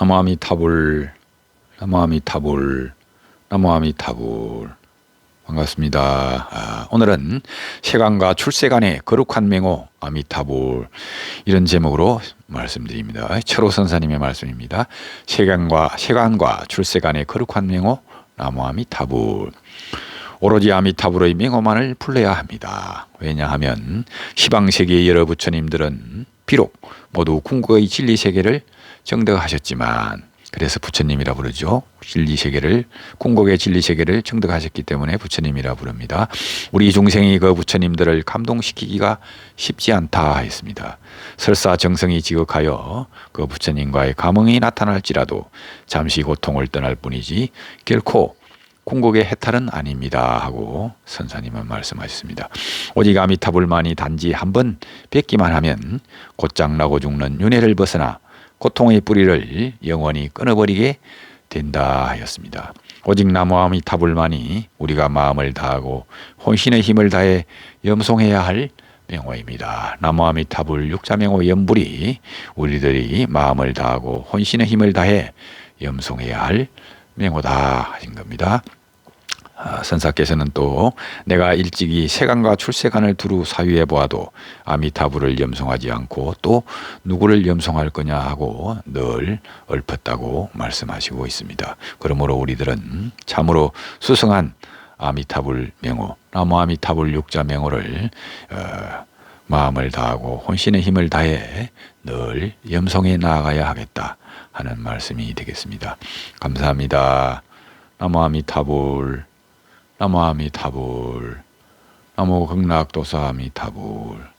나무아미 타불 나무아미 타불 나무아미 타불 반갑습니다. 아, 오늘은 세간과 출세간의 거룩한 맹호 아미타불 이런 제목으로 말씀드립니다. 철호 선사님의 말씀입니다. 세간과 세간과 출세간의 거룩한 맹호 나무 아미타불 오로지 아미타불의 명호만을 불러야 합니다. 왜냐하면 시방 세계의 여러 부처님들은 비록 모두 궁극의 진리 세계를 정득하셨지만 그래서 부처님이라 부르죠. 진리 세계를 궁극의 진리 세계를 정득하셨기 때문에 부처님이라 부릅니다. 우리 중생이 그 부처님들을 감동시키기가 쉽지 않다 했습니다. 설사 정성이 지극하여 그 부처님과의 감흥이 나타날지라도 잠시 고통을 떠날 뿐이지 결코 궁극의 해탈은 아닙니다 하고 선사님은 말씀하셨습니다. 오직 아미타불만이 단지 한 번 뵙기만 하면 곧장 나고 죽는 윤회를 벗어나 고통의 뿌리를 영원히 끊어버리게 된다 하였습니다. 오직 나무 아미타불만이 우리가 마음을 다하고 혼신의 힘을 다해 염송해야 할 명호입니다. 나무 아미타불 육자명호 염불이 우리들이 마음을 다하고 혼신의 힘을 다해 염송해야 할 명호다 하신 겁니다. 아, 선사께서는 또 내가 일찍이 세간과 출세간을 두루 사유해 보아도 아미타불을 염송하지 않고 또 누구를 염송할 거냐 하고 늘 얽혔다고 말씀하시고 있습니다. 그러므로 우리들은 참으로 수승한 아미타불 명호, 나무 아미타불 육자 명호를 어, 마음을 다하고 혼신의 힘을 다해 늘 염송해 나아가야 하겠다 하는 말씀이 되겠습니다. 감사합니다. 나무 아미타불 나무 아미타불 나무 극락도사 아미타불